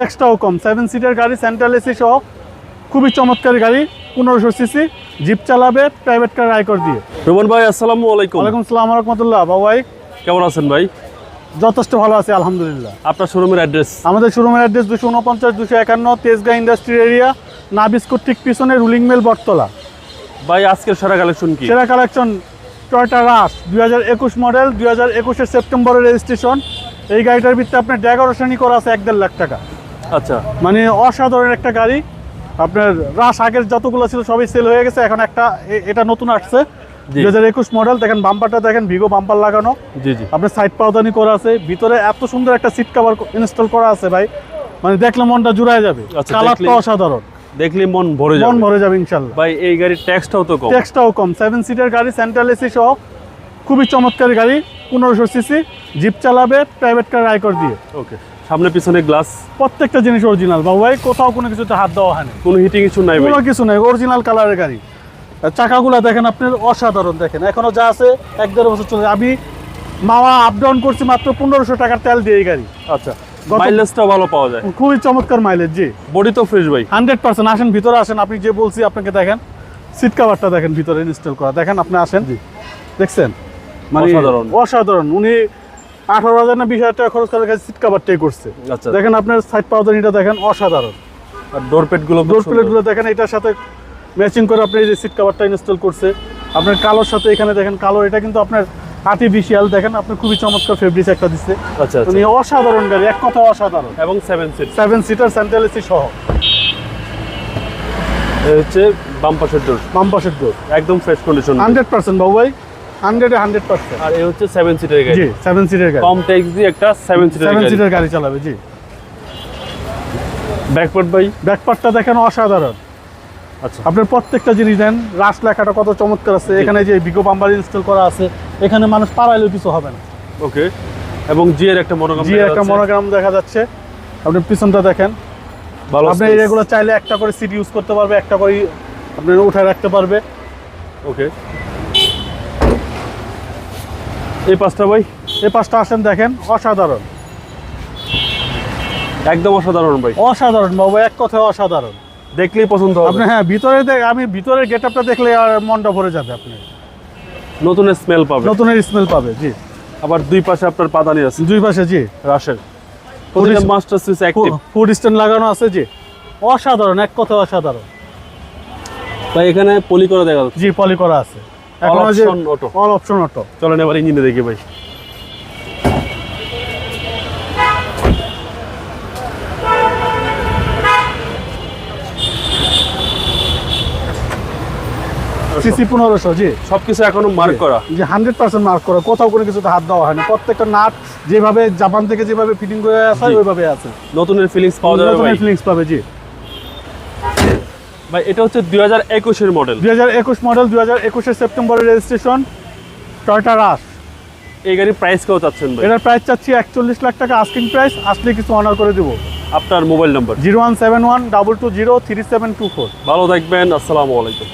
এক্সট্রাও কম। Seven seater গাড়ি central AC সহ খুবই চমৎকার গাড়ি পনেরোশো সিসি জিপ চালাবে প্রাইভেট কার আয়কর দিয়ে। রোমান ভাই আসসালামু আলাইকুম। ওয়ালাইকুম সালাম রহমতুল্লাহ। বাবাই কেমন আছেন ভাই? যথেষ্ট ভালো আছে আলহামদুলিল্লাহ। আপনার শোরুমের অ্যাড্রেস আমাদের শোরুমের অ্যাড্রেস দুশো উনপঞ্চাশ দুশো একান্ন তেজগাঁ ইন্ডাস্ট্রি এরিয়া নাবিস্কুট ঠিক পিছনে রুলিং মেল বটতলা। ভাই আজকের সেরা কালেকশন কি? সেরা কালেকশন টয়টা রাস দুই হাজার একুশ মডেল দুই হাজার একুশের সেপ্টেম্বরের রেজিস্ট্রেশন এই গাড়িটার ভিত্তিতে আপনার ডেকোরেশনই করা আছে এক দেড় লাখ টাকা। আচ্ছা। মানে অসাধারণ একটা গাড়ি। আপনার রাস আগের যতগুলো ছিল সবই সেল হয়ে গেছে এখন একটা এটা নতুন আসছে। দুই হাজার একুশ মডেল দেখেন বাম্পারটা দেখেন ভিগো বাম্পার লাগানো। জি জি। আপনার সাইড পাউদানি করা আছে ভিতরে এত সুন্দর একটা সিট কভার ইনস্টল করা আছে ভাই। মানে দেখলে মনটা জুড়ায় যাবে। আচ্ছা, কালারটা অসাধারণ। দেখলে মন ভরে মন ভরে যাবে ইনশাল্লাহ ভাই এই গাড়ির ট্যাক্সটাও তো কম। ট্যাক্সটাও কম। সেভেন সিটার গাড়ি সেন্ট্রাল এসি সহ খুবই চমৎকার গাড়ি পনেরোশো সিসি জিপ চালাবে প্রাইভেট কার আয়কর দিয়ে। ওকে সামনে পিছনে গ্লাস প্রত্যেকটা জিনিস অরিজিনাল বাবু ভাই কোথাও কোনো কিছুতে হাত দেওয়া হয়নি কোনো হিটিং ইস্যু নাই কোনো কিছু নাই অরিজিনাল কালারের গাড়ি। চাকাগুলো দেখেন আপনার অসাধারণ দেখেন। এখনও যা আছে এক দেড় বছর চলে আমি মামা আপ ডাউন করছি মাত্র পনেরোশো টাকার তেল দিয়ে এই গাড়ি। আচ্ছা মাইলেজটাও ভালো পাওয়া যায়। খুবই চমৎকার মাইলেজ জি। বডি তো ফ্রেশ ভাই। Hundred percent. আসেন ভিতরে আসেন। আপনি যে বলছি আপনাকে দেখেন। সিট কাভারটা দেখেন ভিতরে ইনস্টল করা। দেখেন আপনি আসেন। দেখছেন? মানে অসাধারণ। অসাধারণ। উনি আঠারো হাজার না বিশ হাজার টাকা খরচ করে সিট কাভারটাই করছে। আচ্ছা। দেখেন আপনার সাইড পাউদানিটা দেখেন অসাধারণ। আর ডোর পেটগুলো ডোর প্লেটগুলো দেখেন এটার সাথে ম্যাচিং করে আপনি এই যে সিট কাভারটা ইনস্টল করছে। আপনার কালোর সাথে এখানে দেখেন কালো এটা কিন্তু আপনার আর্টিফিশিয়াল দেখেন আপনি খুবই চমৎকার ফেব্রিক্স একটা দিচ্ছে। আচ্ছা উনি অসাধারণ গাড়ি এক কথা অসাধারণ। এবং seven seat seven seater central AC সহ। হচ্ছে বাম পাশের ডোর বাম পাশের ডোর একদম ফ্রেশ কন্ডিশন হান্ড্রেড পার্সেন্ট বাবু ভাই। আর এই হচ্ছে সেভেন সিটের গাড়ি। জি সেভেন সিটের গাড়ি। কম ট্যাক্স দিয়ে একটা সিটের গাড়ি। সিটের গাড়ি চালাবে জি। ব্যাকপার্ট ভাই? ব্যাকপার্টটা দেখেন অসাধারণ। আচ্ছা। আপনার প্রত্যেকটা জিনিস দেন রাস লেখাটা কত চমৎকার আছে। এখানে যে বিগো বাম্বার ইনস্টল করা আছে এখানে মানুষ পাড়াইলেও কিছু হবে না। ওকে এবং জি এর একটা মনোগ্রাম জি দেখা একটা মনোগ্রাম দেখা যাচ্ছে। আপনি পিছনটা দেখেন। ভালো আপনি। এগুলো চাইলে একটা করে সিট ইউজ করতে পারবে একটা করে আপনি উঠে রাখতে পারবে। ওকে এই পাঁচটা ভাই এই পাঁচটা আসেন দেখেন অসাধারণ। একদম অসাধারণ ভাই। অসাধারণ বাবু এক কথায় অসাধারণ। দেখলেই পছন্দ আপনি হবে হ্যাঁ ভিতরে দেখ আমি ভিতরের গেট আপটা দেখলে আর মনটা ভরে যাবে আপনি। নতুন স্মেল পাবে। নতুনের স্মেল পাবে জি। আবার দুই পাশে আপনার পাদানি আছে। দুই পাশে জি। রাশের master switch active foot stand লাগানো আছে জি। অসাধারণ এক কথায় অসাধারণ। ভাই এখানে পলি করা দেখা যাচ্ছে। জি পলি করা আছে। এখনও option auto all option auto চলেন এবার ইঞ্জিনে দেখি ভাই। সিসি পনেরোশো জি। সবকিছু এখনও মার্ক করা। যে হান্ড্রেড পার্সেন্ট মার্ক করা। কোথাও কোনো কিছুতে হাত দেওয়া হয়নি প্রত্যেকটা নাট যেভাবে জাপান থেকে যেভাবে ফিটিং করে আসে। ওইভাবে আছে। নতুনের ফিলিংস পাওয়া যাবে ফিলিংস পাবে জি। ভাই এটা হচ্ছে দুই হাজার একুশের মডেল দুই হাজার একুশ মডেল দুই হাজার একুশের সেপ্টেম্বরের রেজিস্ট্রেশন টয়টা রাস এই গাড়ির প্রাইস কেউ চাচ্ছেন ভাই? এটার প্রাইস চাচ্ছি একচল্লিশ লাখ টাকা আস্কিং প্রাইস আসলে কিছু অনার করে দেবো। আপনার mobile number zero one seven one double two zero three seven two four ভালো থাকবেন আসসালামু আলাইকুম।